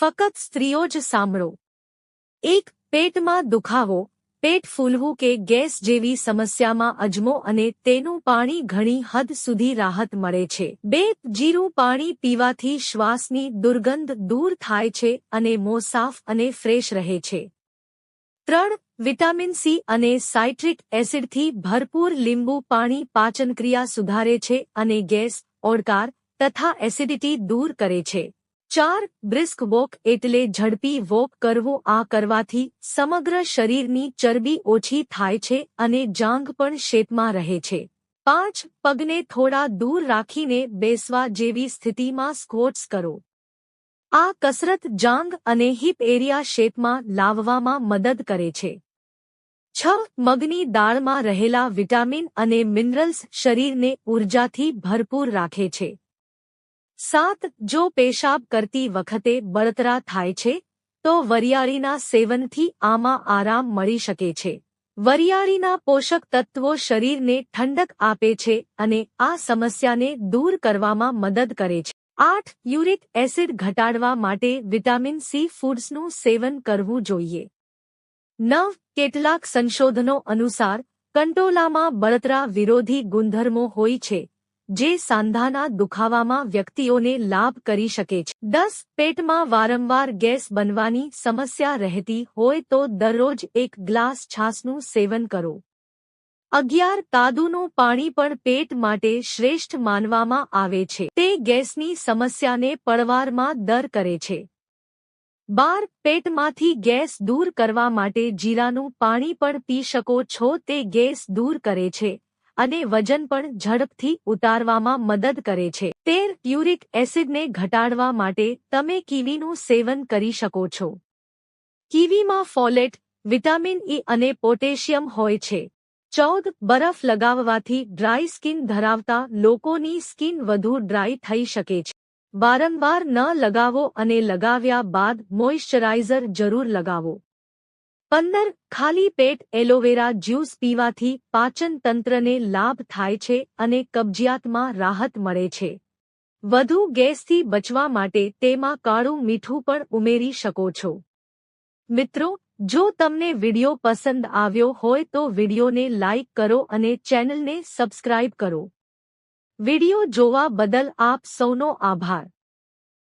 ફક્ત સ્ત્રીઓ જ સાંભળો. એક, પેટમાં દુખાવો. પેટ ફૂલવું કે ગેસ જેવી સમસ્યામાં અજમો અને તેનું પાણી ઘણી હદ સુધી રાહત મળે છે. બે, જીરું પાણી પીવાથી શ્વાસની દુર્ગંધ દૂર થાય છે અને મો સાફ અને ફ્રેશ રહે છે. ત્રણ, વિટામિન સી અને સાઇટ્રિક એસિડથી ભરપૂર લીંબુ પાણી પાચનક્રિયા સુધારે છે અને ગેસ, ઓડકાર તથા એસિડિટી દૂર કરે છે. ચાર બ્રિસ્ક વોક એટલે ઝડપી વોક કરવું આ કરવાથી સમગ્ર શરીરની ચરબી ઓછી થાય છે અને જાંઘ પણ શેપમાં રહે છે. પાંચ, પગને થોડા દૂર રાખીને બેસવા જેવી સ્થિતિમાં સ્ક્વોટ્સ કરો. આ કસરત જાંઘ અને હિપ એરિયા શેપમાં લાવવામાં મદદ કરે છે. છ, મગની દાળમાં રહેલા વિટામિન અને મિનરલ્સ શરીરને ઊર્જાથી ભરપૂર રાખે છે. સાત, જો પેશાબ કરતી વખતે બળતરા થાય છે, તો વરિયાળીના સેવનથી આમાં આરામ મળી શકે છે. વરિયાળીના પોષક તત્વો શરીરને ઠંડક આપે છે અને આ સમસ્યાને દૂર કરવામાં મદદ કરે છે. આઠ, યુરિક એસિડ ઘટાડવા માટે વિટામિન સી ફૂડ્સનું સેવન કરવું જોઈએ. નવ, કેટલાક સંશોધનો અનુસાર કંટોલામાં બળતરા વિરોધી ગુણધર્મો હોય છે. જે સાંધાના દુખાવામાં વ્યક્તિઓને લાભ કરી શકે છે. દસ, પેટમાં વારંવાર ગેસ બનવાની સમસ્યા રહેતી હોય તો દરરોજ એક ગ્લાસ છાસનું સેવન કરો. અગિયાર કાદુનું પાણી પણ પેટ માટે શ્રેષ્ઠ માનવામાં આવે છે. તે ગેસની સમસ્યાને પડવારમાં દર કરે છે. બાર, પેટમાંથી ગેસ દૂર કરવા માટે જીરાનું પાણી પણ પી શકો છો. તે ગેસ દૂર કરે છે. અને વજન પણ ઝડપથી ઉતારવામાં મદદ કરે છે. તેર યુરિક એસિડને ઘટાડવા માટે તમે કીવીનું સેવન કરી શકો છો. કીવીમાં ફોલેટ, વિટામિન ઈ અને પોટેશિયમ હોય છે. ચૌદ બરફ લગાવવાથી ડ્રાય સ્કિન ધરાવતા લોકોની સ્કિન વધુ ડ્રાય થઈ શકે છે. વારંવાર ન લગાવો અને લગાવ્યા બાદ મોઇશ્ચરાઇઝર જરૂર લગાવો. પંદર ખાલી પેટ એલોવેરા જ્યુસ પીવાથી પાચન તંત્રને લાભ થાય છે અને કબજિયાતમાં રાહત મળે છે. વધુ ગેસથી બચવા માટે તેમાં કાળું મીઠું પણ ઉમેરી શકો છો. મિત્રો, જો તમને વિડિયો પસંદ આવ્યો હોય તો વિડિયોને લાઇક કરો અને ચેનલને સબસ્ક્રાઇબ કરો. વિડિયો જોવા બદલ આપ સૌનો આભાર.